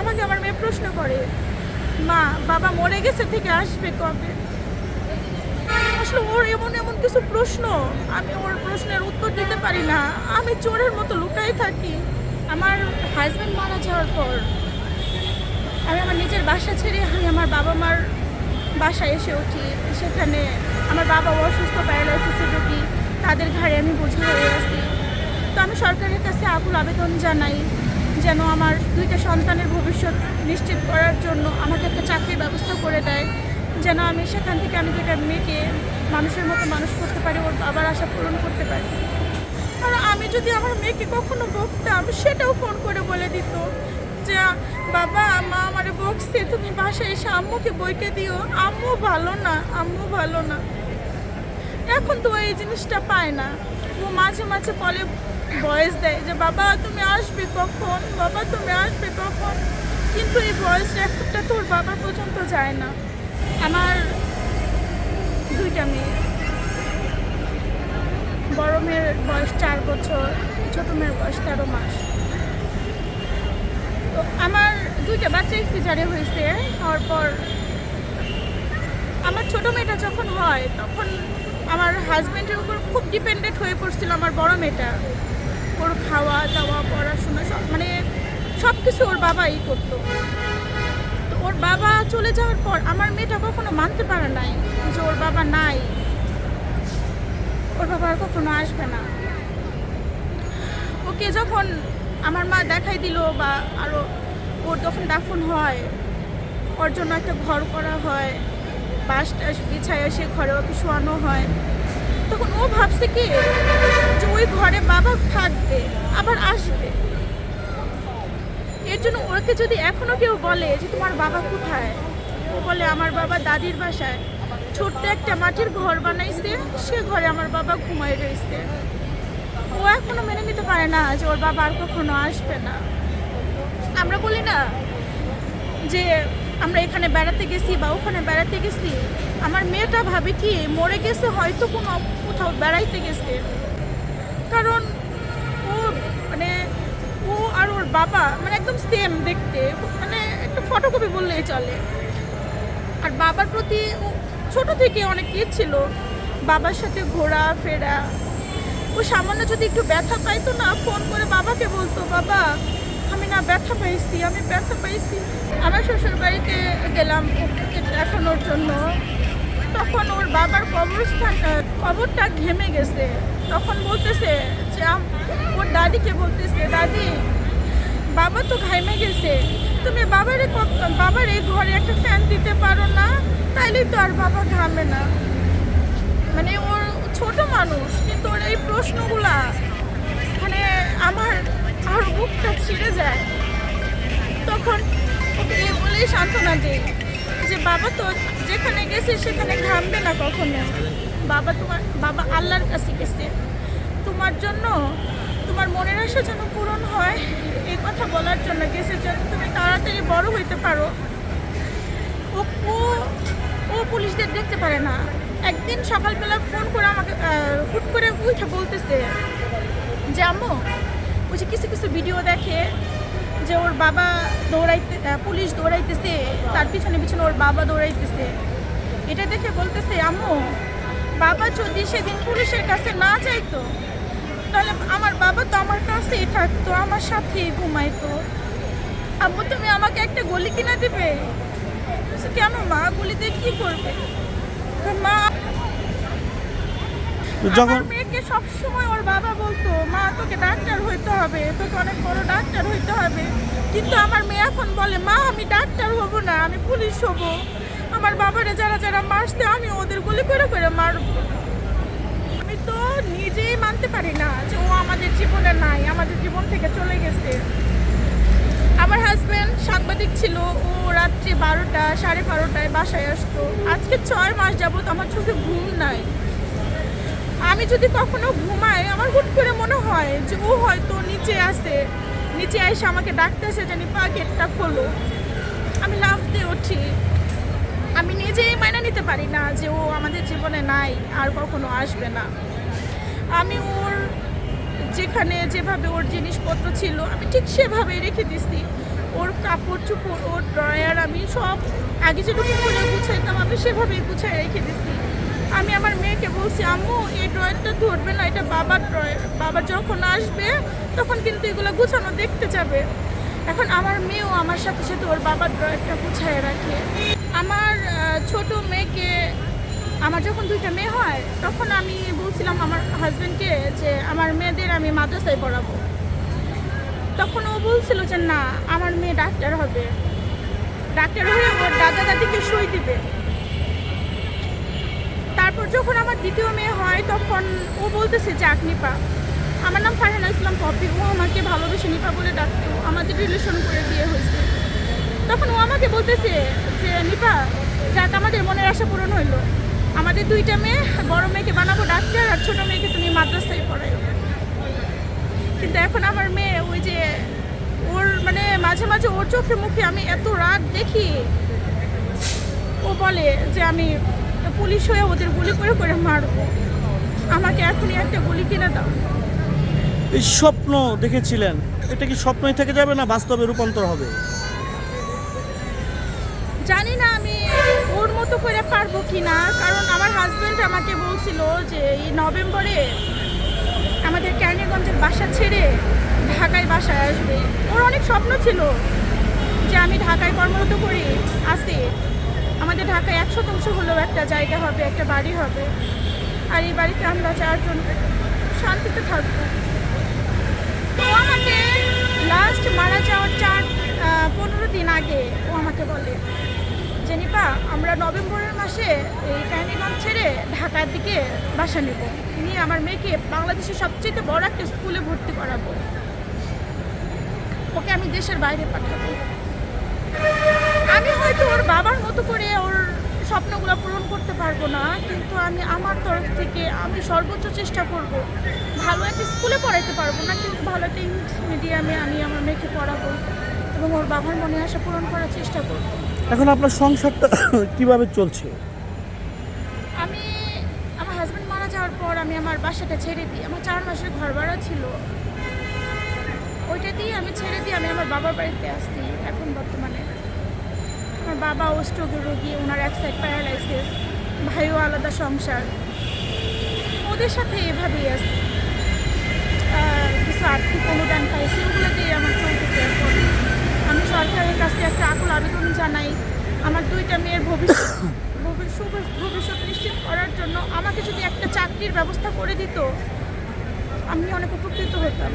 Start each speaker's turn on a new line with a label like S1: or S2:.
S1: আমাকে আমার মেয়ে প্রশ্ন করে, মা, বাবা মরে গেছে থেকে আসবে কবে? আসলে ওর এমন এমন কিছু প্রশ্ন, আমি ওর প্রশ্নের উত্তর দিতে পারি না। আমি চোরের মতো লুকাই থাকি। আমার হাজব্যান্ড মারা যাওয়ার পর আমি আমার নিজের বাসা ছেড়ে আমি আমার বাবা মার বাসায় এসে উঠি। সেখানে আমার বাবা অসুস্থ প্যারালাইসিসের রোগী তাদের ঘাড়ে আমি বোঝা হয়ে আসি। তো আমি সরকারের কাছে আকুল আবেদন জানাই যেন আমার দুইটা ভবিষ্যৎ নিশ্চিত করার জন্য আমাকে একটা চাকরির ব্যবস্থা করে দেয়, যেন আমি সেখান থেকে আমি দুইটা মেয়েকে মানুষের মতো মানুষ করতে পারি, ওর বাবার আশা পূরণ করতে পারি। আর আমি যদি আমার মেয়েকে কখনো বকতাম, সেটাও ফোন করে বলে দিত যে, বাবা, মা আমারে বকছে, তুমি বাসায় এসে আম্মুকে বইকে দিও। আম্মু ভালো না, আম্মু ভালো না। এখন তো এই জিনিসটা পায় না। ও মাঝে মাঝে কলে ভয়েস দেয় যে, বাবা, তুমি আসবে কখন? বাবা, তুমি আসবে কখন? কিন্তু এই ভয়েসটা একটা তোর বাবা পর্যন্ত যায় না। আমার দুইটা মেয়ে। বড় মেয়ের বয়স চার বছর, ছোট মেয়ের বয়স তেরো মাস। তো আমার দুইটা বাচ্চা সিজারে হয়েছে, হওয়ার পর আমার ছোট মেয়েটা যখন হয়, তখন আমার হাজব্যান্ডের উপর খুব ডিপেন্ডেন্ট হয়ে পড়ছিল আমার বড় মেয়েটা। ওর খাওয়া দাওয়া পড়াশোনা সব মানে সব কিছু ওর বাবাই করতো। তো ওর বাবা চলে যাওয়ার পর আমার মেয়েটা কখনো মানতে পারে নাই যে ওর বাবা নাই। ওর বাবা আর কখনো আসবে না। ওকে যখন আমার মা দেখাই দিল বা আরও ওর যখন দাফন হয়, ওর জন্য একটা ঘর করা হয়, বাস টাস বিছায় সে ঘরে ওকে শোয়ানো হয়, তখন ও ভাবছে কি যে ওই ঘরে বাবা থাকবে, আবার আসবে। জন্য ওকে যদি এখনও কেউ বলে যে তোমার বাবা কোথায়, ও বলে আমার বাবা দাদির বাসায়। ছোট্ট একটা মাটির ঘর বানাইছে, সে ঘরে আমার বাবা ঘুমায় রয়েছে। ও এখনও মেনে নিতে পারে না যে ওর বাবা আর কখনো আসবে না। আমরা বলি না যে আমরা এখানে বেড়াতে গেছি বা ওখানে বেড়াতে গেছি, আমার মেয়েটা ভাবে কি মরে গেছে, হয়তো কোনো কোথাও বেড়াইতে গেছে। কারণ ও মানে ওর বাবা মানে একদম সেম দেখতে। মানে একটা ফটোকপি বললেই চলে। আর বাবার প্রতি ছোট থেকে অনেক ইয়ে ছিল। বাবার সাথে ঘোরা, ফেরা। ও সামান্য যদি একটু ব্যথা পাইতো না ফোন করে বাবাকে বলতো, বাবা, আমি না ব্যথা পাইছি, আমি ব্যথা পাইছি। আমার শ্বশুর বাড়িতে গেলাম দেখানোর জন্য। তখন ওর বাবার কবরস্থানটা কবরটা ঘেমে গেছে। তখন বলতেছে যে ওর দাদিকে বলতেছে, দাদি বাবা তো ঘাইমে গেছে। তুমি বাবারে বাবার এই ঘরে একটা ফ্যান দিতে পারো না, তাইলেই তো আর বাবা ঘামে না। মানে ওর ছোট মানুষ, কিন্তু ওর এই প্রশ্নগুলা মানে আমার আর বুকটা ছিঁড়ে যায়। তখন ওকে বলেই সান্ত্বনা দিই যে, বাবা তো যেখানে গেছে সেখানে ঘামবে না কখনো। বাবা তোমার বাবা আল্লাহর কাছে গেছে। তোমার জন্য তোমার মনের আশা যেন পূরণ হয়। এই কথা বলার জন্য গেছে যেন তুমি তাড়াতাড়ি বড় হইতে পারো, ও ও ও পুলিশদের দেখতে পারে না। একদিন সকালবেলা ফোন করে আমাকে হুট করে উঠে বলতেছে যে, আম্মু, ওই যে কিছু কিছু ভিডিও দেখে যে ওর বাবা দৌড়াইতে পুলিশ দৌড়াইতেছে, তার পিছনে পিছনে ওর বাবা দৌড়াইতেছে। এটা দেখে বলতেছে, আম্মু, বাবা যদি সেদিন পুলিশের কাছে না চাইতো তাহলে আমার বাবা তো আমার কাছেই থাকতো আমার সাথেই ঘুমাইতো। আম্মু তুমি আমাকে একটা গলি কিনা দিবে? কেন মা? গুলিতে কি করবে? তো মা
S2: যখন
S1: আমার মেয়েকে সবসময় ওর বাবা বলতো মা তোকে ডাক্তার হইতে হবে তোকে অনেক বড় ডাক্তার হইতে হবে। কিন্তু আমার মেয়ে এখন বলে মা আমি ডাক্তার হব না আমি পুলিশ হব। আমার বাবারে যারা যারা মারছে আমি ওদের গুলি করে করে মারবো। নিজেই মানতে পারি না যে ও আমাদের জীবনে নাই, আমাদের জীবন থেকে চলে গেছে। আমার হাজব্যান্ড সাংবাদিক ছিল, ও রাত্রি বারোটা, সাড়ে বারোটায় বাসায় আসতো। আজকে ছয় মাস যাবত আমার চোখে ঘুম নাই। আমি যদি কখনো ঘুমাই, আমার হুট করে মনে হয় যে ও হয়তো নিচে আসে নিচে এসে আমাকে ডাকতেছে জানি পা গেটটা খোলো। আমি লাফ দিয়ে উঠি। আমি নিজেই মাইনা নিতে পারি না যে ও আমাদের জীবনে নাই, আর কখনো আসবে না। আমি ওর যেখানে যেভাবে ওর জিনিসপত্র ছিল, আমি ঠিক সেভাবেই রেখে দিছি। ওর কাপড় চোপড়, ওর ড্রয়ার, আমি সব আগে যেটুকু করে গুছাইতাম, আমি সেভাবেই গুছাই রেখে দিচ্ছি আমি আমার মেয়েকে বলছি, আম্মু, এই ড্রয়ারটা ধরবে না, এটা বাবার ড্রয়ার। বাবা যখন আসবে, তখন কিন্তু এগুলো গুছানো দেখতে যাবে। এখন আমার মেয়েও আমার সাথে সাথে ওর বাবার ড্রয়ারটা গুছায় রাখে। আমার ছোট মেয়েকে আমার যখন দুইটা মেয়ে হয়, তখন আমি বলছিলাম আমার হাজব্যান্ডকে যে আমার মেয়েদের আমি মাদ্রাসায় পড়াবো। তখন ও বলছিল যে না, আমার মেয়ে ডাক্তার হবে। ডাক্তার হয়ে আমার দাদা দাদিকে সই দিবে। তারপর যখন আমার দ্বিতীয় মেয়ে হয়, তখন ও বলতেছে যে যাক নিপা। আমার নাম ফারহানা ইসলাম পপি। ও আমাকে ভালোবেসে নিপা বলে ডাকতো। আমাদের রিলেশন করে বিয়ে হয়েছে। তখন ও আমাকে বলতেছে যে, নিপা, যাক আমাদের মনের আশা পূরণ হইল। আমাদের দুইটা মেয়ে বড় মেয়েকে বানাবো ডাক্তার আর ছোট মেয়েকে তুমি মাদ্রাসায় পড়াই কিন্তু এখন আমার মেয়ে ওই যে ওর মানে মাঝে মাঝে ওর চোখে মুখে আমি এত রাগ দেখি। ও বলে যে আমি পুলিশ হয়ে ওদের গুলি করে করে মারবো। আমাকে এখনই একটা গুলি কিনে দাও।
S2: এই স্বপ্ন দেখেছিলেন? এটা কি স্বপ্নই থেকে যাবে না বাস্তবে রূপান্তর হবে?
S1: জানি না আমি ওর মতো করে পারব কি না কারণ আমার হাজব্যান্ড আমাকে বলছিল যে, এই নভেম্বরে আমাদের ক্যানিগঞ্জের বাসা ছেড়ে ঢাকায় বাসায় আসবে। ওর অনেক স্বপ্ন ছিল যে আমি ঢাকায় কর্মরত করি আসি আমাদের ঢাকায় এক শতাংশ হলেও একটা জায়গা হবে, একটা বাড়ি হবে। আর এই বাড়িতে আমরা চারজন শান্তিতে থাকব। তো আমাকে লাস্ট মারা যাওয়ার চার পনেরো দিন আগে ও আমাকে বলে জেনিপা, আমরা নভেম্বরের মাসে এই ক্যান্ডিগঞ্জ ছেড়ে ঢাকার দিকে বাসা নেব। নিয়ে আমার মেয়েকে বাংলাদেশের সবচেয়ে বড় একটা স্কুলে ভর্তি করাবো। ওকে আমি দেশের বাইরে পাঠাবো। আমি হয়তো ওর বাবার মতো করে ওর স্বপ্নগুলো পূরণ করতে পারব না, কিন্তু আমি আমার তরফ থেকে আমি সর্বোচ্চ চেষ্টা করব, ভালো একটা স্কুলে পড়াইতে পারব না, কিন্তু ভালো একটা ইংলিশ মিডিয়ামে আমি আমার মেয়েকে পড়াবো এবং ওর বাবার মনে আশা পূরণ করার চেষ্টা করব।
S2: এখন আপনার সংসারটা কীভাবে চলছে?
S1: আমি আমার হাজব্যান্ড মারা যাওয়ার পর আমি আমার বাসাটা ছেড়ে দিই। আমার চার মাসের ঘর ভাড়া ছিল। ওইটা দিয়ে আমি ছেড়ে দিয়ে আমি আমার বাবার বাড়িতে আসছি এখন বর্তমানে। আমার বাবা স্ট্রোকের রোগী ওনার এক সাইড প্যারালাইসিস ভাইও আলাদা সংসার। ওদের সাথে এভাবেই আহ, কিছু আর্থিক অনুদান পাইছি ওগুলো দিয়ে আমার চলতেছে এখন আমি সরকারের কাছে একটা আকুল আবেদন জানাই আমার দুইটা মেয়ের ভবিষ্যৎ ভবিষ্যৎ ভবিষ্যৎ নিশ্চিত করার জন্য আমাকে যদি একটা চাকরির ব্যবস্থা করে দিত, আমি অনেক উপকৃত হতাম।